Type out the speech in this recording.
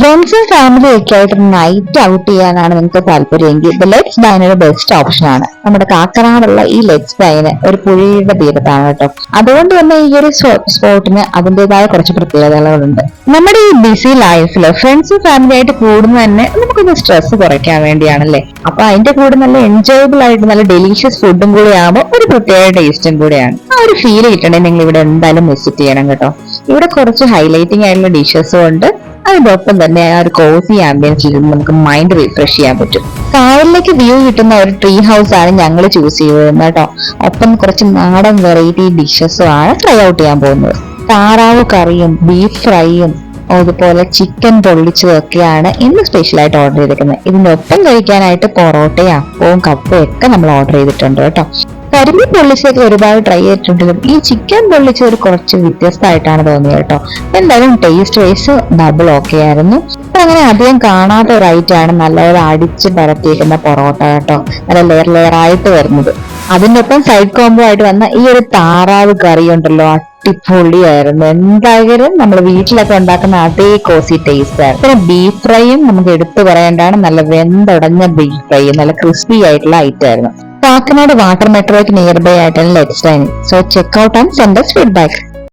ഫ്രണ്ട്സും ഫാമിലി ഒക്കെ ആയിട്ട് നൈറ്റ് ഔട്ട് ചെയ്യാനാണ് നിങ്ങൾക്ക് താല്പര്യമെങ്കിൽ ദ ലെറ്റ്സ് ഡൈൻ ഒരു ബെസ്റ്റ് ഓപ്ഷൻ ആണ്. നമ്മുടെ കാക്കനാടുള്ള ഈ ലെറ്റ്സ് ഡൈന് ഒരു പുഴയുടെ തീരത്താണ് കേട്ടോ. അതുകൊണ്ട് തന്നെ ഈ ഒരു സ്പോട്ടിന് അതിന്റെതായ കുറച്ച് പ്രത്യേകതകളുണ്ട്. നമ്മുടെ ഈ ബിസി ലൈഫിൽ ഫ്രണ്ട്സും ഫാമിലി ആയിട്ട് കൂടുന്ന തന്നെ നമുക്കൊന്ന് സ്ട്രെസ് കുറയ്ക്കാൻ വേണ്ടിയാണല്ലേ? അപ്പൊ അതിന്റെ കൂടെ നല്ല എൻജോയബിൾ ആയിട്ട് നല്ല ഡെലീഷ്യസ് ഫുഡും കൂടി ആകുമ്പോൾ ഒരു പ്രത്യേക ടേസ്റ്റും കൂടെയാണ്. ആ ഒരു ഫീൽ കിട്ടണമെങ്കിൽ നിങ്ങൾ ഇവിടെ എന്തായാലും വിസിറ്റ് ചെയ്യണം കേട്ടോ. ഇവിടെ കുറച്ച് ഹൈലൈറ്റിംഗ് ആയിട്ടുള്ള ഡിഷസും ഉണ്ട്. അതിന്റെ ഒപ്പം തന്നെ ആ ഒരു കോഫി ആംബിയൻസിൽ ഇരുന്ന് നമുക്ക് മൈൻഡ് റിഫ്രഷ് ചെയ്യാൻ പറ്റും. കാറിലേക്ക് വ്യൂ കിട്ടുന്ന ഒരു ട്രീ ഹൗസ് ആണ് ഞങ്ങൾ ചൂസ് ചെയ്തത് കേട്ടോ. ഒപ്പം കുറച്ച് നാടൻ വെറൈറ്റി ഡിഷസും ആണ് ട്രൈ ഔട്ട് ചെയ്യാൻ പോകുന്നത്. താറാവ് കറിയും ബീഫ് ഫ്രൈയും അതുപോലെ ചിക്കൻ പൊള്ളിച്ചതും ഒക്കെയാണ് ഇന്ന് സ്പെഷ്യൽ ആയിട്ട് ഓർഡർ ചെയ്തിരിക്കുന്നത്. ഇതിന്റെ ഒപ്പം കഴിക്കാനായിട്ട് പൊറോട്ടയും അപ്പവും കപ്പയും ഒക്കെ നമ്മൾ ഓർഡർ ചെയ്തിട്ടുണ്ട് കേട്ടോ. കരിമീൻ പൊള്ളിച്ചൊക്കെ ഒരുപാട് ട്രൈ ചെയ്തിട്ടുണ്ടെങ്കിലും ഈ ചിക്കൻ പൊള്ളിച്ച ഒരു കുറച്ച് വ്യത്യസ്തമായിട്ടാണ് തോന്നിയത് കേട്ടോ. എന്തായാലും ടേസ്റ്റ് വൈസ് ഡബിൾ ഓക്കെ ആയിരുന്നു. അപ്പൊ അങ്ങനെ അധികം കാണാത്ത ഒരു ഐറ്റം ആണ് നല്ലപോലെ അടിച്ച് പരത്തിയിരിക്കുന്ന പൊറോട്ട കേട്ടോ. നല്ല ലെയർ ലെയർ ആയിട്ട് വരുന്നത്. അതിന്റെ ഒപ്പം സൈഡ് കോംബോ ആയിട്ട് വന്ന ഈ ഒരു താറാവ് കറി ഉണ്ടല്ലോ അടിപൊളിയായിരുന്നു. എന്തായാലും നമ്മൾ വീട്ടിലൊക്കെ ഉണ്ടാക്കുന്ന അതേ കോസി ടേസ്റ്റ് ആയിരുന്നു പിന്നെ ബീഫ് ഫ്രൈയും നമുക്ക് എടുത്തു പറയേണ്ടതാണ്. നല്ല വെന്തടഞ്ഞ ബീഫ് ഫ്രൈ നല്ല ക്രിസ്പി ആയിട്ടുള്ള ഐറ്റം ആയിരുന്നു. കാക്കനാട് വാട്ടർ മെട്രോയ്ക്ക് നിയർ ബൈ ആയിട്ടാണ് let's So so check out and send feedback